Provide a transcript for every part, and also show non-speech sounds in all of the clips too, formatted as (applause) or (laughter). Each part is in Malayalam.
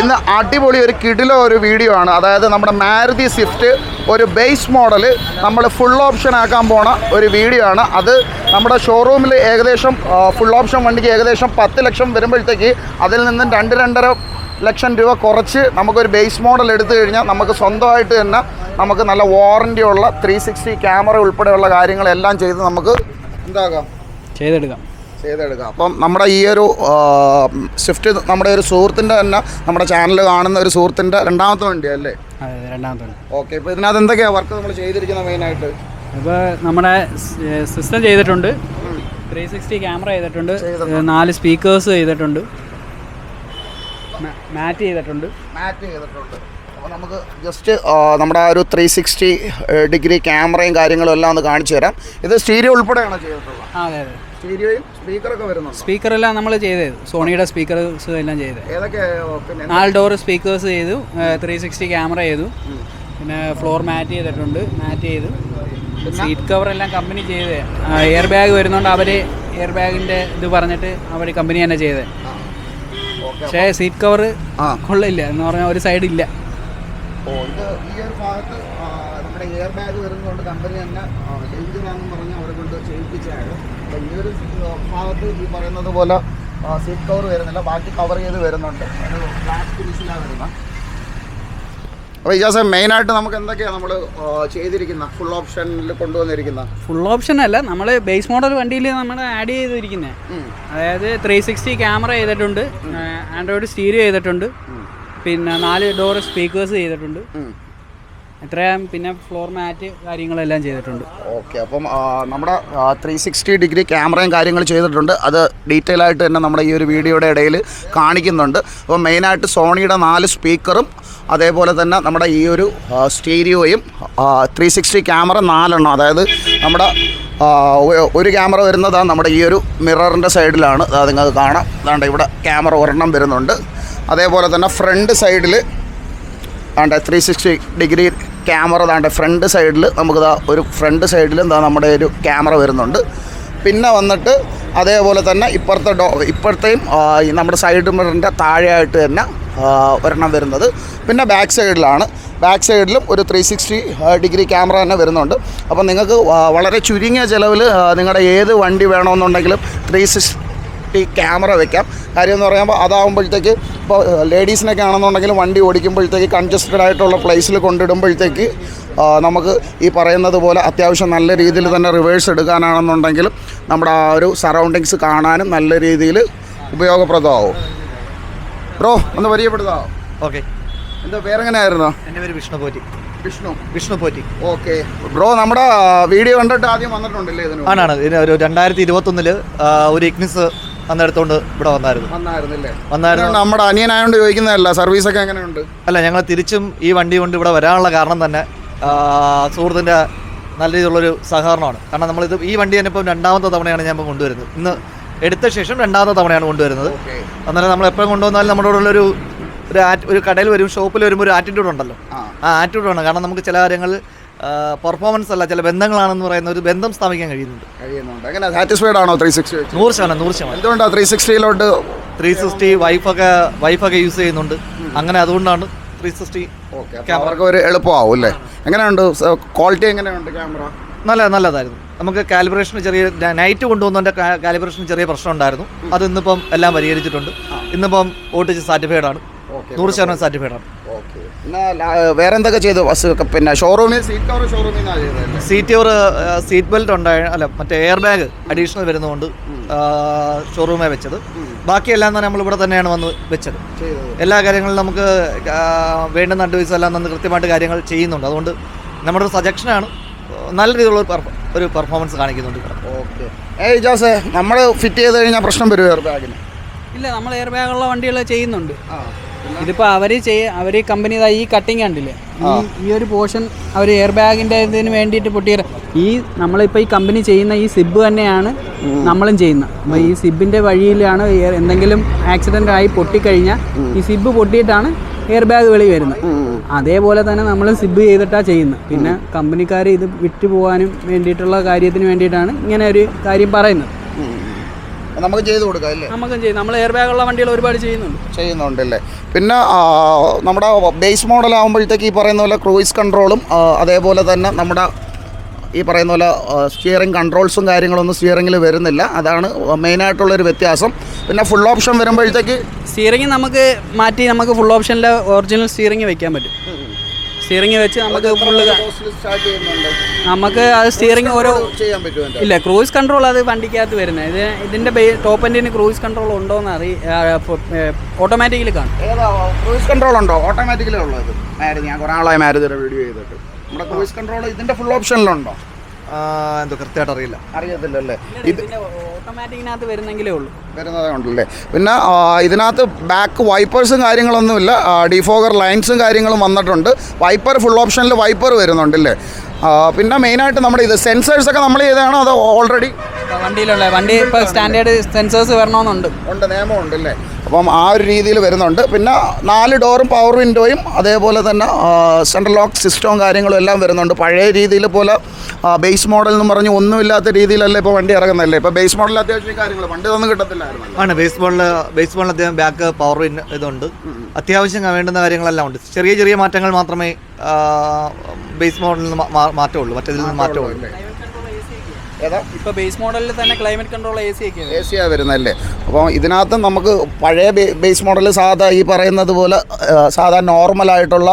ഇന്ന് അടിപൊളി ഒരു കിടിലോ ഒരു വീഡിയോ ആണ്. അതായത് നമ്മുടെ മാരുതി സ്വിഫ്റ്റ് ഒരു ബേസ് മോഡൽ നമ്മൾ ഫുൾ ഓപ്ഷൻ ആക്കാൻ പോണ ഒരു വീഡിയോ ആണ്. അത് നമ്മുടെ ഷോറൂമിൽ ഏകദേശം ഫുൾ ഓപ്ഷൻ വണ്ടിക്ക് ഏകദേശം പത്ത് ലക്ഷം വരുമ്പോഴത്തേക്ക് അതിൽ നിന്നും രണ്ട് രണ്ടര ലക്ഷം രൂപ കുറച്ച് നമുക്കൊരു ബേസ് മോഡൽ എടുത്തു കഴിഞ്ഞാൽ നമുക്ക് സ്വന്തമായിട്ട് തന്നെ നമുക്ക് നല്ല വാറന്റി ഉള്ള ത്രീ സിക്സ്റ്റി ക്യാമറ ഉൾപ്പെടെയുള്ള കാര്യങ്ങളെല്ലാം ചെയ്ത് നമുക്ക് എന്താകാം? ചെയ്തെടുക്കാം. ചെയ്തെടുക്കാം. അപ്പം നമ്മുടെ ഈ ഒരു സ്വിഫ്റ്റ് നമ്മുടെ ഒരു സുഹൃത്തിന്റെ തന്നെ നമ്മുടെ ചാനൽ കാണുന്ന ഒരു സുഹൃത്തിന്റെ രണ്ടാമത്തെ വണ്ടിയല്ലേ രണ്ടാമത്തെ വണ്ടി. ഓക്കെ ഇപ്പോൾ ഇതിനകത്ത് എന്തൊക്കെയാണ് വർക്ക് നമ്മൾ ചെയ്തിരിക്കുന്നത് മെയിനായിട്ട് ഇപ്പോൾ നമ്മുടെ സിസ്റ്റം ചെയ്തിട്ടുണ്ട്. ത്രീ സിക്സ്റ്റി ക്യാമറ ചെയ്തിട്ടുണ്ട്. നാല് സ്പീക്കേഴ്സ് ചെയ്തിട്ടുണ്ട്. മാറ്റ് ചെയ്തിട്ടുണ്ട്. മാറ്റ് ചെയ്തിട്ടുണ്ട്. അപ്പോൾ നമുക്ക് ജസ്റ്റ് നമ്മുടെ ആ ഒരു ത്രീ സിക്സ്റ്റി ഡിഗ്രി ക്യാമറയും കാര്യങ്ങളും എല്ലാം ഒന്ന് കാണിച്ചു തരാം. ഇത് സ്റ്റീരിയോ ഉൾപ്പെടെയാണോ ചെയ്തിട്ടുള്ളത്. അതെ അതെ. സ്റ്റീരിയോയും സ്പീക്കറൊക്കെ വരുന്നു സ്പീക്കറെല്ലാം നമ്മൾ ചെയ്തത് സോണിയുടെ സ്പീക്കേഴ്സ് എല്ലാം ചെയ്തത് ഏതൊക്കെ പിന്നെ നാല് ഡോർ സ്പീക്കേഴ്സ് ചെയ്തു ത്രീ സിക്സ്റ്റി ക്യാമറ ചെയ്തു പിന്നെ ഫ്ലോർ മാറ്റ് ചെയ്തിട്ടുണ്ട് മാറ്റ് ചെയ്തു. സീറ്റ് കവർ എല്ലാം കമ്പനി ചെയ്ത്. എയർ ബാഗ് വരുന്നതുകൊണ്ട് അവർ എയർ ബാഗിന്റെ ഇത് പറഞ്ഞിട്ട് അവർ കമ്പനി തന്നെ ചെയ്തത് പക്ഷേ സീറ്റ് കവർ ആ. കൊള്ളില്ല എന്ന് പറഞ്ഞാൽ ഒരു സൈഡ് ഇല്ല ഓ ഇത് ഈ ഒരു ഭാഗത്ത് എയർ ബാഗ് വരുന്നതുകൊണ്ട് കമ്പനി തന്നെ എഞ്ചിനാണെന്ന് പറഞ്ഞ് അവരെ കൊണ്ട് ചെയ്യിപ്പിച്ചാണ് അപ്പം ഈ ഒരു ഭാഗത്ത് ഈ പറയുന്നത് പോലെ സീറ്റ് കവർ വരുന്നില്ല. ബാക്കി കവർ ചെയ്ത് വരുന്നുണ്ട്. ഒരു ബ്ലാക്ക് ഫിനിഷിലാണ് വരുന്നത് അപ്പോൾ ഇജാസ് മെയിനായിട്ട് നമുക്ക് എന്തൊക്കെയാണ് നമ്മൾ ചെയ്തിരിക്കുന്ന? ഫുൾ ഓപ്ഷനിൽ കൊണ്ടുവന്നിരിക്കുന്ന? ഫുൾ ഓപ്ഷൻ അല്ല. നമ്മൾ ബേസ് മോഡൽ വണ്ടിയിൽ നമ്മൾ ആഡ് ചെയ്തിരിക്കുന്നത് അതായത് ത്രീ സിക്സ്റ്റി ക്യാമറ ചെയ്തിട്ടുണ്ട്. ആൻഡ്രോയിഡ് സ്റ്റീരിയോ ചെയ്തിട്ടുണ്ട്. പിന്നെ നാല് ഡോർ സ്പീക്കേഴ്സ് ചെയ്തിട്ടുണ്ട്. ഇത്രയും പിന്നെ ഫ്ലോർ മാറ്റ് കാര്യങ്ങളെല്ലാം ചെയ്തിട്ടുണ്ട്. ഓക്കെ അപ്പം നമ്മുടെ ത്രീ സിക്സ്റ്റി ഡിഗ്രി ക്യാമറയും കാര്യങ്ങൾ ചെയ്തിട്ടുണ്ട്. അത് ഡീറ്റെയിൽ ആയിട്ട് തന്നെ നമ്മുടെ ഈ ഒരു വീഡിയോയുടെ ഇടയിൽ കാണിക്കുന്നുണ്ട്. അപ്പം മെയിനായിട്ട് സോണിയുടെ നാല് സ്പീക്കറും അതേപോലെ തന്നെ നമ്മുടെ ഈ ഒരു സ്റ്റീരിയോയും ത്രീ സിക്സ്റ്റി ക്യാമറ നാലെണ്ണം. അതായത് നമ്മുടെ ഒരു ക്യാമറ വരുന്നത് നമ്മുടെ ഈ ഒരു മിററിന്റെ സൈഡിലാണ് അത് നിങ്ങൾക്ക് കാണാം. അതാണ്ട് ഇവിടെ ക്യാമറ ഒരെണ്ണം വരുന്നുണ്ട്. അതേപോലെ തന്നെ ഫ്രണ്ട് സൈഡിൽ ആണ്ട് ത്രീ സിക്സ്റ്റി ഡിഗ്രി ക്യാമറ താണ്ട് ഫ്രണ്ട് സൈഡിൽ നമുക്ക് ദാ ഒരു ഫ്രണ്ട് സൈഡിൽ എന്താ നമ്മുടെ ഒരു ക്യാമറ വരുന്നുണ്ട്. പിന്നെ വന്നിട്ട് അതേപോലെ തന്നെ ഇപ്പുറത്തെ ഡോ ഇപ്പോഴത്തെയും നമ്മുടെ സൈഡ് മിററിന്റെ താഴെയായിട്ട് തന്നെ ഒരെണ്ണം വരുന്നത്. പിന്നെ ബാക്ക് സൈഡിലാണ്. ബാക്ക് സൈഡിലും ഒരു ത്രീ സിക്സ്റ്റി ഡിഗ്രി ക്യാമറ തന്നെ വരുന്നുണ്ട്. അപ്പോൾ നിങ്ങൾക്ക് വളരെ ചുരുങ്ങിയ ചിലവിൽ നിങ്ങളുടെ ഏത് വണ്ടി വേണമെന്നുണ്ടെങ്കിലും ത്രീ സിക്സ് ഈ ക്യാമറ വെക്കാം. കാര്യം എന്ന് പറയുമ്പോൾ അതാകുമ്പോഴത്തേക്ക് ഇപ്പോൾ ലേഡീസിനൊക്കെ ആണെന്നുണ്ടെങ്കിൽ വണ്ടി ഓടിക്കുമ്പോഴത്തേക്ക് കൺജസ്റ്റഡ് ആയിട്ടുള്ള പ്ലേസിൽ കൊണ്ടിടുമ്പോഴത്തേക്ക് നമുക്ക് ഈ പറയുന്നത് പോലെ അത്യാവശ്യം നല്ല രീതിയിൽ തന്നെ റിവേഴ്സ് എടുക്കാനാണെന്നുണ്ടെങ്കിലും നമ്മുടെ ആ ഒരു സറൗണ്ടിങ്സ് കാണാനും നല്ല രീതിയിൽ ഉപയോഗപ്രദമാവും. ബ്രോ ഒന്ന് പരിചയപ്പെടുത്താം? ഓക്കെ. എന്താ പേരെങ്ങനെയായിരുന്നു? എന്റെ പേര് വിഷ്ണു പോറ്റി. വിഷ്ണു. വിഷ്ണു പോറ്റി. ഓക്കെ. ബ്രോ നമ്മുടെ വീഡിയോ കണ്ടിട്ട് ആദ്യം വന്നിട്ടുണ്ടല്ലേ ഇതിന്? ആണാണ്. ഇതിന് ഒരു രണ്ടായിരത്തി ഇരുപത്തൊന്നിൽ ഒരു ഇഗ്നിസ് അന്നെടുത്തോണ്ട് ഇവിടെ വന്നായിരുന്നു. വന്നായിരുന്നു? നമ്മുടെ അനിയനായോണ്ട് ചോദിക്കുന്നതല്ല സർവീസ് ഒക്കെ എങ്ങനെയുണ്ട്? അല്ല ഞങ്ങൾ തിരിച്ചും ഈ വണ്ടി കൊണ്ട് ഇവിടെ വരാനുള്ള കാരണം തന്നെ സുഹൃത്തിന്റെ നല്ല രീതിയിലുള്ളൊരു സഹകരണമാണ്. കാരണം നമ്മളിത് ഈ വണ്ടി തന്നെ ഇപ്പം രണ്ടാമത്തെ തവണയാണ് ഞാൻ ഇപ്പം കൊണ്ടുവരുന്നത്. ഇന്ന് എടുത്ത ശേഷം രണ്ടാമത്തെ തവണയാണ് കൊണ്ടുവരുന്നത്. അന്നേരം നമ്മൾ എപ്പോഴും കൊണ്ടുവന്നാലും നമ്മുടെ ഉള്ളൊരു ഒരു ആറ്റ് ഒരു കടയിൽ വരും ഷോപ്പിൽ വരുമ്പോൾ ഒരു ആറ്റിറ്റ്യൂഡ് ഉണ്ടല്ലോ. ആ. ആ ആറ്റിറ്റ്യൂഡ് ആണ്. കാരണം നമുക്ക് ചില കാര്യങ്ങൾ പെർഫോമൻസ് അല്ല ചില ബന്ധങ്ങളാണെന്ന് പറയുന്ന ഒരു ബന്ധം സ്ഥാപിക്കാൻ കഴിയുന്നുണ്ട്. കഴിയുന്നുണ്ട്. അങ്ങനെ സാറ്റിസ്ഫൈഡ് ആണോ ത്രീ സിക്സ്റ്റി നൂറ് ശതമാനം നൂറ് ശതമാനം. എന്തുകൊണ്ടാണ് ത്രീ സിക്സ്റ്റിയിലോട്ട് ത്രീ സിക്സ്റ്റി വൈഫൊക്കെ വൈഫൊക്കെ യൂസ് ചെയ്യുന്നുണ്ട്. അങ്ങനെ അതുകൊണ്ടാണ് ത്രീ സിക്സ്റ്റി ഓക്കെ അവർക്ക് ഒരു എളുപ്പമാവും അല്ലേ? എങ്ങനെയുണ്ട്? ക്വാളിറ്റി എങ്ങനെയുണ്ട് ക്യാമറ നല്ല നല്ലതായിരുന്നു. നമുക്ക് കാലിബ്രേഷൻ ചെറിയ നൈറ്റ് കൊണ്ടുവന്നതിന്റെ കാലിബ്രേഷൻ ചെറിയ പ്രശ്നം ഉണ്ടായിരുന്നു. അത് ഇന്നിപ്പം എല്ലാം പരിഹരിച്ചിട്ടുണ്ട്. ഇന്നിപ്പം ഓട്ടിച്ച് സാറ്റിഫൈഡ് ആണ്. നൂറ് ശതമാനം സാറ്റിസ്ഫൈഡ് ആണ്. ഓക്കെ വേറെ എന്തൊക്കെ ചെയ്തു ബസ് പിന്നെ ഷോറൂമിൽ സീറ്റ് കവർ ഷോറൂമിൽ സീറ്റ് കവർ സീറ്റ് ബെൽറ്റ് ഉണ്ടായ അല്ല മറ്റേ എയർ ബാഗ് അഡീഷണൽ വരുന്നതുകൊണ്ട് ഷോറൂമേ വെച്ചത്. ബാക്കിയെല്ലാം തന്നെ നമ്മൾ ഇവിടെ തന്നെയാണ് വന്ന് വെച്ചത്. എല്ലാ കാര്യങ്ങളും നമുക്ക് വേണ്ടുന്ന അഡ്വൈസ് എല്ലാം നമ്മൾ കൃത്യമായിട്ട് കാര്യങ്ങൾ ചെയ്യുന്നുണ്ട്. അതുകൊണ്ട് നമ്മുടെ ഒരു സജക്ഷനാണ് നല്ല രീതിയിലുള്ള ഒരു പെർഫോമൻസ് കാണിക്കുന്നുണ്ട് ഇവിടെ. ഓക്കെ ഏയ് ജോസേ നമ്മൾ ഫിറ്റ് ചെയ്ത് കഴിഞ്ഞാൽ പ്രശ്നം വരും എയർ ബാഗിന് ഇല്ല നമ്മൾ എയർ ബാഗുള്ള വണ്ടികൾ ചെയ്യുന്നുണ്ട്. ആ. ഇതിപ്പോൾ അവർ ചെയ്യ അവർ കമ്പനി ഈ കട്ടിങ് കണ്ടില്ലേ? ഈ ഒരു പോർഷൻ അവർ എയർ ബാഗിന്റെ ഇതിന് വേണ്ടിയിട്ട് പൊട്ടിയ ഈ നമ്മളിപ്പോൾ ഈ കമ്പനി ചെയ്യുന്ന ഈ സിബ് തന്നെയാണ് നമ്മളും ചെയ്യുന്നത് അപ്പോൾ ഈ സിബിന്റെ വഴിയിലാണ് എന്തെങ്കിലും ആക്സിഡന്റ് ആയി പൊട്ടിക്കഴിഞ്ഞാൽ ഈ സിബ് പൊട്ടിയിട്ടാണ് എയർ ബാഗ് വെളി വരുന്നത് അതേപോലെ തന്നെ നമ്മൾ സിബ് ചെയ്തിട്ടാണ് ചെയ്യുന്നത് പിന്നെ കമ്പനിക്കാർ ഇത് വിറ്റുപോകാനും വേണ്ടിയിട്ടുള്ള കാര്യത്തിന് വേണ്ടിയിട്ടാണ് ഇങ്ങനെ ഒരു കാര്യം പറയുന്നത്. നമുക്ക് ചെയ്ത് കൊടുക്കാം അല്ലേ? നമുക്കും ചെയ്യും. നമ്മൾ എയർ ബാഗുള്ള വണ്ടികൾ ഒരുപാട് ചെയ്യുന്നുണ്ട്. ചെയ്യുന്നുണ്ടല്ലേ? പിന്നെ ആ, നമ്മുടെ ബേസ് മോഡൽ ആകുമ്പോഴത്തേക്ക് ഈ പറയുന്ന പോലെ ക്രൂയിസ് കൺട്രോളും ആ, അതേപോലെ തന്നെ നമ്മുടെ ഈ പറയുന്ന പോലെ സ്റ്റിയറിംഗ് കൺട്രോൾസും കാര്യങ്ങളൊന്നും സ്റ്റിയറിംഗിൽ വരുന്നില്ല. അതാണ് മെയിനായിട്ടുള്ളൊരു വ്യത്യാസം. പിന്നെ ഫുൾ ഓപ്ഷൻ വരുമ്പോഴത്തേക്ക് സ്റ്റിയറിംഗ് നമുക്ക് മാറ്റി നമുക്ക് ഫുൾ ഓപ്ഷനിൽ ഒറിജിനൽ സ്റ്റിയറിംഗ് വെക്കാൻ പറ്റും. സ്റ്റിയറിംഗ് വെച്ച് നമുക്ക് ഫുള്ള് നമുക്ക് അത് സ്റ്റിയറിംഗ് ഓരോ ചെയ്യാൻ പറ്റുമോ? ഇല്ല ക്രൂയിസ് കൺട്രോൾ അത് വണ്ടിക്കകത്ത് വരുന്നത്. ഇത് ഇതിന്റെ ടോപ്പ് എൻഡിന് ക്രൂയിസ് കൺട്രോൾ ഉണ്ടോ എന്ന് അറി ഓട്ടോമാറ്റിക്കലി കാണും. ഏതാ ക്രൂയിസ് കൺട്രോൾ ഉണ്ടോ? ഓട്ടോമാറ്റിക്കലി ഉള്ളത്. മാരുതി ഞാൻ കുറേ ആളായി മാരുതിയുടെ വീഡിയോ ചെയ്തിട്ട്. നമ്മുടെ ക്രൂയിസ് കൺട്രോൾ ഇതിന്റെ ഫുൾ ഓപ്ഷനിലുണ്ടോ എന്തോ കൃത്യമായിട്ട് അറിയില്ല. അറിയത്തില്ലല്ലേ? ഇത് ഓട്ടോമാറ്റിക്കിനകത്ത് വരുന്നെങ്കിലേ ഉള്ളൂ. വരുന്നതേ ഉണ്ടല്ലേ? പിന്നെ ഇതിനകത്ത് ബാക്ക് വൈപ്പേഴ്സും കാര്യങ്ങളൊന്നുമില്ല. ഡിഫോഗർ ലൈൻസും കാര്യങ്ങളും വന്നിട്ടുണ്ട്. വൈപ്പർ ഫുൾ ഓപ്ഷനിൽ വൈപ്പർ വരുന്നുണ്ടല്ലേ? പിന്നെ മെയിനായിട്ട് നമ്മുടെ ഇത് സെൻസേഴ്സൊക്കെ നമ്മൾ ചെയ്തതാണോ അതോ ഓൾറെഡി വണ്ടിയിലുള്ള വണ്ടി ഇപ്പോൾ സ്റ്റാൻഡേർഡ് സെൻസേഴ്സ് വരണമെന്നുണ്ട്. ഉണ്ട് നിയമമുണ്ട് അല്ലേ? അപ്പം ആ ഒരു രീതിയിൽ വരുന്നുണ്ട്. പിന്നെ നാല് ഡോറും പവർ വിൻഡോയും അതേപോലെ തന്നെ സെൻട്രൽ ലോക്ക് സിസ്റ്റവും കാര്യങ്ങളും എല്ലാം വരുന്നുണ്ട്. പഴയ രീതിയിൽ പോലെ ബേസ് മോഡൽ എന്ന് പറഞ്ഞ് ഒന്നുമില്ലാത്ത രീതിയിലല്ലേ ഇപ്പോൾ വണ്ടി ഇറങ്ങുന്നല്ലേ ഇപ്പോൾ ബേസ് മോഡൽ അത്യാവശ്യം കാര്യങ്ങൾ വണ്ടി ഒന്നും കിട്ടത്തില്ലായിരുന്നു. ആണ് ബേസ് മോഡൽ ബേസ് മോഡൽ അദ്ദേഹം ബാക്ക് പവർ ഇതുണ്ട്. അത്യാവശ്യം വേണ്ടുന്ന കാര്യങ്ങളെല്ലാം ഉണ്ട്. ചെറിയ ചെറിയ മാറ്റങ്ങൾ മാത്രമേ ബേസ് മോഡലിൽ നിന്ന് മാറ്റമുള്ളൂ. മറ്റേതിൽ നിന്ന് മാറ്റമുള്ളൂ ഏതാ? ഇപ്പോൾ ബേസ് മോഡലിൽ തന്നെ ക്ലൈമറ്റ് കൺട്രോൾ എ സി ഒക്കെ എ സിയാണ് വരുന്നതല്ലേ. അപ്പോൾ ഇതിനകത്ത് നമുക്ക് പഴയ ബേസ് മോഡൽ സാധാ ഈ പറയുന്നത് പോലെ സാധാ നോർമലായിട്ടുള്ള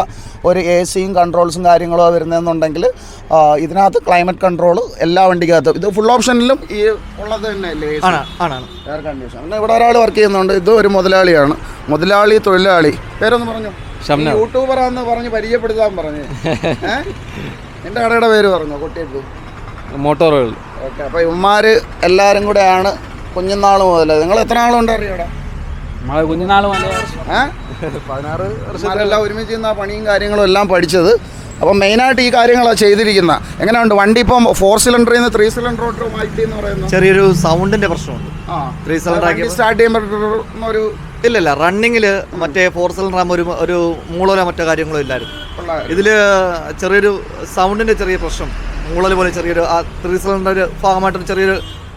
ഒരു എ സിയും കൺട്രോൾസും കാര്യങ്ങളോ വരുന്നതെന്നുണ്ടെങ്കിൽ ഇതിനകത്ത് ക്ലൈമറ്റ് കൺട്രോൾ എല്ലാ വണ്ടിക്കകത്തും. ഇത് ഫുൾ ഓപ്ഷനിലും ഈ ഉള്ളത് തന്നെയല്ലേ എയർ കണ്ടീഷൻ അങ്ങനെ ഇവിടെ ഒരാൾ വർക്ക് ചെയ്യുന്നുണ്ട്. ഇത് ഒരു മുതലാളിയാണ്. മുതലാളി തൊഴിലാളി. പേരൊന്ന് പറഞ്ഞു? യൂട്യൂബറാന്ന് പറഞ്ഞ് പരിചയപ്പെടുത്താൻ പറഞ്ഞു. (laughs) എന്റെ കടയുടെ പേര് പറഞ്ഞു കൊട്ടിയപ്പൂ? മോട്ടോറുകൾ ഓക്കെ അപ്പോൾ ഇവന്മാർ എല്ലാവരും കൂടെയാണ് കുഞ്ഞുനാൾ മുതൽ നിങ്ങൾ എത്ര ആളുണ്ട് അറിയാം നമ്മളെ കുഞ്ഞുനാൾ ഏഹ് പതിനാറ് ഒരുമിച്ച് ചെയ്യുന്ന ആ പണിയും കാര്യങ്ങളും എല്ലാം പഠിച്ചത്. അപ്പം മെയിനായിട്ട് ഈ കാര്യങ്ങളാണ് ചെയ്തിരിക്കുന്നത് എങ്ങനെയുണ്ട്? വണ്ടി ഇപ്പം ഫോർ സിലിണ്ടറിൽ നിന്ന് ത്രീ സിലിണ്ടറോട്ട് മാറ്റി എന്ന് പറയുന്നത് ചെറിയൊരു സൗണ്ടിന്റെ പ്രശ്നമുണ്ട്. ആ. ത്രീ സിലിണ്ടർ സ്റ്റാർട്ട് ചെയ്യുമ്പോൾ ഒരു ഇല്ലില്ല റണ്ണിങ്ങിൽ മറ്റേ ഫോർ സിലിണ്ടർ ആകുമ്പോൾ ഒരു ഒരു മൂളലോ മറ്റോ കാര്യങ്ങളോ ഇല്ലായിരുന്നു. ഇതിൽ ചെറിയൊരു സൗണ്ടിന്റെ ചെറിയ പ്രശ്നം. മൂളൽ പോലെ ചെറിയൊരു ആ ത്രീ സിലിണ്ടർ ഭാഗമായിട്ടൊരു ചെറിയൊരു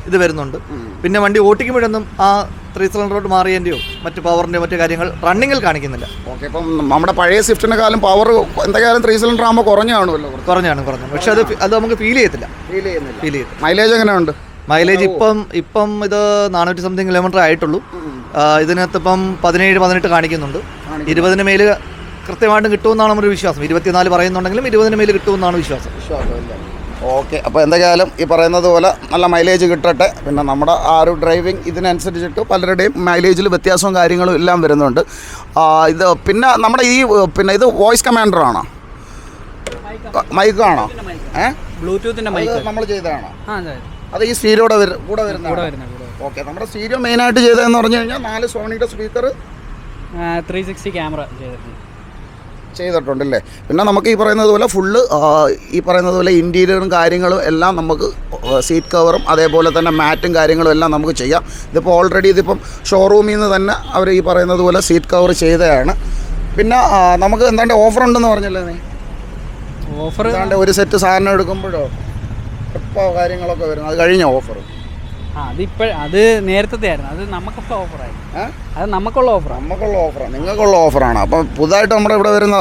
ഇത് വരുന്നുണ്ട്. പിന്നെ വണ്ടി ഓട്ടിക്കുമ്പോഴൊന്നും ആ ത്രീ സിലിണ്ടറോട്ട് മാറിയതിന്റെയോ മറ്റ് പവറിന്റെയോ മറ്റു കാര്യങ്ങൾ റണ്ണിങ്ങിൽ കാണിക്കുന്നില്ല. ഓക്കെ ഇപ്പം നമ്മുടെ പഴയ സ്വിഫ്റ്റിനെക്കാളും പവർ എന്തായാലും ത്രീ സിലിണ്ടർ ആകുമ്പോൾ കുറഞ്ഞു കാണുമല്ലോ കുറഞ്ഞാണ് കുറഞ്ഞു. പക്ഷെ അത് അത് നമുക്ക് ഫീൽ ചെയ്യത്തില്ല. ഫീൽ ചെയ്യുന്നില്ല. ഫീൽ ചെയ്യും മൈലേജ് എങ്ങനെയുണ്ട്? മൈലേജ് ഇപ്പം ഇപ്പം ഇത് നാനൂറ്റി സംതിങ് കിലോമീറ്റർ ആയിട്ടുള്ളൂ. ഇതിനകത്ത് ഇപ്പം പതിനേഴ് പതിനെട്ട് കാണിക്കുന്നുണ്ട്. ഇരുപതിന് മേൽ കൃത്യമായിട്ടും കിട്ടുമെന്നാണ് നമ്മുടെ വിശ്വാസം. ഇരുപത്തിനാല് പറയുന്നുണ്ടെങ്കിലും ഇരുപതിന് മേൽ കിട്ടുമെന്നാണ് വിശ്വാസം. ഓക്കെ അപ്പോൾ എന്തായാലും ഈ പറയുന്നത് പോലെ നല്ല മൈലേജ് കിട്ടട്ടെ. പിന്നെ നമ്മുടെ ആ ഒരു ഡ്രൈവിംഗ് ഇതിനനുസരിച്ചിട്ട് പലരുടെയും മൈലേജിൽ വ്യത്യാസവും കാര്യങ്ങളും എല്ലാം വരുന്നുണ്ട്. ഇത് പിന്നെ നമ്മുടെ ഈ പിന്നെ ഇത് വോയിസ് കമാൻഡർ ആണോ? മൈക്കാണോ ഏ? ബ്ലൂടൂത്തിന്റെ മൈക്ക് നമ്മൾ ചെയ്തതാണോ? അതെ ഈ സ്റ്റീരിയോടെ വരും കൂടെ വരുന്ന ഓക്കെ നമ്മുടെ സ്റ്റീരിയോ മെയിനായിട്ട് ചെയ്തതെന്ന് പറഞ്ഞു കഴിഞ്ഞാൽ നാല് സോണിയുടെ സ്പീക്കർ ത്രീ സിക്സ്റ്റി ക്യാമറ ചെയ്തിട്ടുണ്ട്. ചെയ്തിട്ടുണ്ടല്ലേ? പിന്നെ നമുക്ക് ഈ പറയുന്നത് പോലെ ഫുള്ള് ഈ പറയുന്നത് പോലെ ഇന്റീരിയറും കാര്യങ്ങളും എല്ലാം നമുക്ക് സീറ്റ് കവറും അതേപോലെ തന്നെ മാറ്റും കാര്യങ്ങളും എല്ലാം നമുക്ക് ചെയ്യാം. ഇതിപ്പോൾ ഓൾറെഡി ഇതിപ്പം ഷോറൂമിൽ നിന്ന് തന്നെ അവർ ഈ പറയുന്നത് പോലെ സീറ്റ് കവർ ചെയ്തതാണ്. പിന്നെ നമുക്ക് എന്താണ്ട് ഓഫർ ഉണ്ടെന്ന് പറഞ്ഞല്ലേ നീ? ഓഫർ ഒരു സെറ്റ് സാധനം എടുക്കുമ്പോഴോ? എപ്പോൾ കാര്യങ്ങളൊക്കെ വരും? അത് കഴിഞ്ഞ ഓഫർ ആ അതിപ്പോൾ അത് നേരത്തെ ആയിരുന്നു. അത് നമുക്കുള്ള ഓഫറായി അത് നമുക്കുള്ള ഓഫറാണ് നമുക്കുള്ള ഓഫറാണ് നിങ്ങൾക്കുള്ള ഓഫറാണ് അപ്പം പുതുതായിട്ട് നമ്മുടെ ഇവിടെ വരുന്ന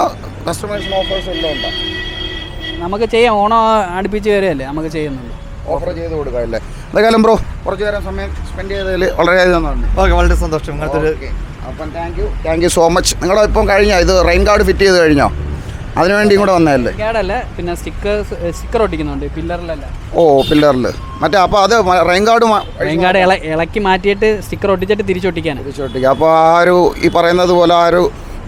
കസ്റ്റമേഴ്സിന് ഓഫേഴ്സ് എല്ലാം ഉണ്ടോ? നമുക്ക് ചെയ്യാം. ഓണം അടുപ്പിച്ച് വരികയല്ലേ നമുക്ക് ചെയ്യുന്നുണ്ട് ഓഫർ ചെയ്ത് കൊടുക്കാം അല്ലേ? എന്തായാലും ബ്രോ കുറച്ച് നേരം സമയം സ്പെൻഡ് ചെയ്തതിൽ വളരെയധികം നന്ദി. ഓക്കെ വളരെ സന്തോഷം. ഇങ്ങനത്തെ ഒരു ഓക്കെ അപ്പം thank you thank you so much നിങ്ങളുടെ ഇപ്പം കഴിഞ്ഞോ? ഇത് റെയിൻ കാർഡ് ഫിറ്റ് ചെയ്ത് കഴിഞ്ഞോ? അതിനു വേണ്ടി കൂടെ വന്നതല്ലേ? കേടല്ല? പിന്നെ സ്റ്റിക്കർ സ്റ്റിക്കർ ഒട്ടിക്കുന്നുണ്ട് പില്ലറിലല്ല? ഓ പില്ലറിൽ. മറ്റേ അപ്പോൾ അത് റെയിൻ ഗാർഡ് റെയിൻകാർഡ് കാർഡ് ഇളക്കി മാറ്റിയിട്ട് സ്റ്റിക്കർ ഒട്ടിച്ചിട്ട് തിരിച്ചൊട്ടിക്കാൻ തിരിച്ചൊട്ടിക്കുക അപ്പോൾ ആ ഒരു ഈ പറയുന്നത് പോലെ ആ ഒരു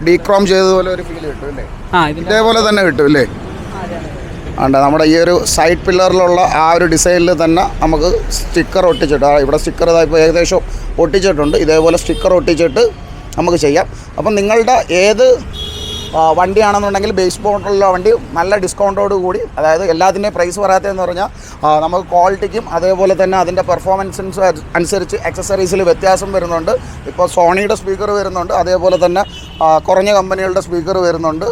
ഡീക്രോം ചെയ്തതുപോലെ ഒരു ഫീൽ കിട്ടും അല്ലേ? ആ ഇതേപോലെ തന്നെ കിട്ടും അല്ലേ? ഉണ്ട് നമ്മുടെ ഈ ഒരു സൈഡ് പില്ലറിലുള്ള ആ ഒരു ഡിസൈനിൽ തന്നെ നമുക്ക് സ്റ്റിക്കർ ഒട്ടിച്ചിട്ട് ഇവിടെ സ്റ്റിക്കർ ഇപ്പോൾ ഏകദേശം ഒട്ടിച്ചിട്ടുണ്ട്. ഇതേപോലെ സ്റ്റിക്കർ ഒട്ടിച്ചിട്ട് നമുക്ക് ചെയ്യാം. അപ്പം നിങ്ങളുടെ ഏത് വണ്ടിയാണെന്നുണ്ടെങ്കിൽ ബേസ് മോഡലുള്ള വണ്ടി നല്ല ഡിസ്കൗണ്ടോട് കൂടി അതായത് എല്ലാത്തിന്റെയും പ്രൈസ് പറയാത്തതെന്ന് പറഞ്ഞാൽ നമുക്ക് ക്വാളിറ്റിക്കും അതേപോലെ തന്നെ അതിന്റെ പെർഫോമൻസിനും അനുസരിച്ച് അക്സസറീസിൽ വ്യത്യാസം വരുന്നുണ്ട്. ഇപ്പോൾ സോണിയുടെ സ്പീക്കർ വരുന്നുണ്ട് അതേപോലെ തന്നെ കുറഞ്ഞ കമ്പനികളുടെ സ്പീക്കർ വരുന്നുണ്ട്.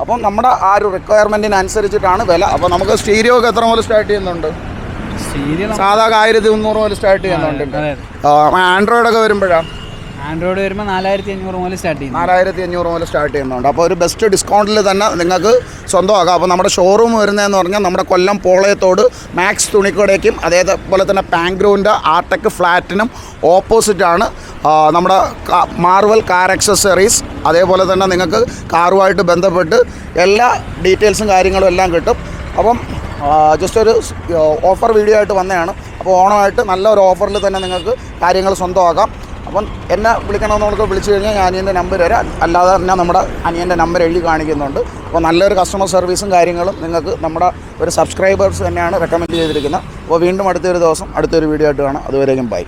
അപ്പം നമ്മുടെ ആ ഒരു റിക്വയർമെന്റിനനുസരിച്ചിട്ടാണ് വില. അപ്പോൾ നമുക്ക് സ്റ്റീരിയോ ഒക്കെ എത്ര മുതൽ സ്റ്റാർട്ട് ചെയ്യുന്നുണ്ട്? സാധാരണ സാധാ ആയിരത്തി മുന്നൂറ് മുതൽ സ്റ്റാർട്ട് ചെയ്യുന്നുണ്ട്. ആൻഡ്രോയിഡ് ഒക്കെ വരുമ്പോഴാണ് ആൻഡ്രോയിഡ് വരുമ്പോൾ നാലായിരത്തി അഞ്ഞൂറ് മുതൽ സ്റ്റാർട്ട് ചെയ്യുന്നു. നാലായിരത്തി അഞ്ഞൂറ് മുതൽ സ്റ്റാർട്ട് ചെയ്യുന്നുണ്ട്. അപ്പോൾ ഒരു ബെസ്റ്റ് ഡിസ്കൗണ്ടിൽ തന്നെ നിങ്ങൾക്ക് സ്വന്തമാക്കാം. അപ്പോൾ നമ്മുടെ ഷോറൂം വരുന്നതെന്ന് പറഞ്ഞാൽ നമ്മുടെ കൊല്ലം പോളയത്തോട് മാക്സ് തുണിക്കടയ്ക്കും അതേപോലെ തന്നെ പാങ്ക്രൂവിന്റെ ആർടെക് ഫ്ലാറ്റിനും ഓപ്പോസിറ്റാണ് നമ്മുടെ മാർവൽ കാർ അക്സസറീസ് അതേപോലെ തന്നെ നിങ്ങൾക്ക് കാറുമായിട്ട് ബന്ധപ്പെട്ട് എല്ലാ ഡീറ്റെയിൽസും കാര്യങ്ങളും എല്ലാം കിട്ടും. അപ്പം ജസ്റ്റ് ഒരു ഓഫർ വീഡിയോ ആയിട്ട് വന്നതാണ്. അപ്പോൾ ഓണമായിട്ട് നല്ല ഒരു ഓഫറിൽ തന്നെ നിങ്ങൾക്ക് കാര്യങ്ങൾ സ്വന്തമാക്കാം. അപ്പം എന്നെ വിളിക്കണമെന്ന് വിളിച്ചു കഴിഞ്ഞാൽ ഞാൻ അനിയന്റെ നമ്പർ തരാം. അല്ലാതെ തന്നെ നമ്മുടെ അനിയന്റെ നമ്പർ എഴുതി കാണിക്കുന്നുണ്ട്. അപ്പോൾ നല്ലൊരു കസ്റ്റമർ സർവീസും കാര്യങ്ങളും നിങ്ങൾക്ക് നമ്മുടെ ഒരു സബ്സ്ക്രൈബേഴ്സ് തന്നെയാണ് റെക്കമെൻഡ് ചെയ്തിരിക്കുന്നത്. അപ്പോൾ വീണ്ടും അടുത്തൊരു ദിവസം അടുത്തൊരു വീഡിയോ ആയിട്ട് കാണാം. അതുവരെയും ബൈ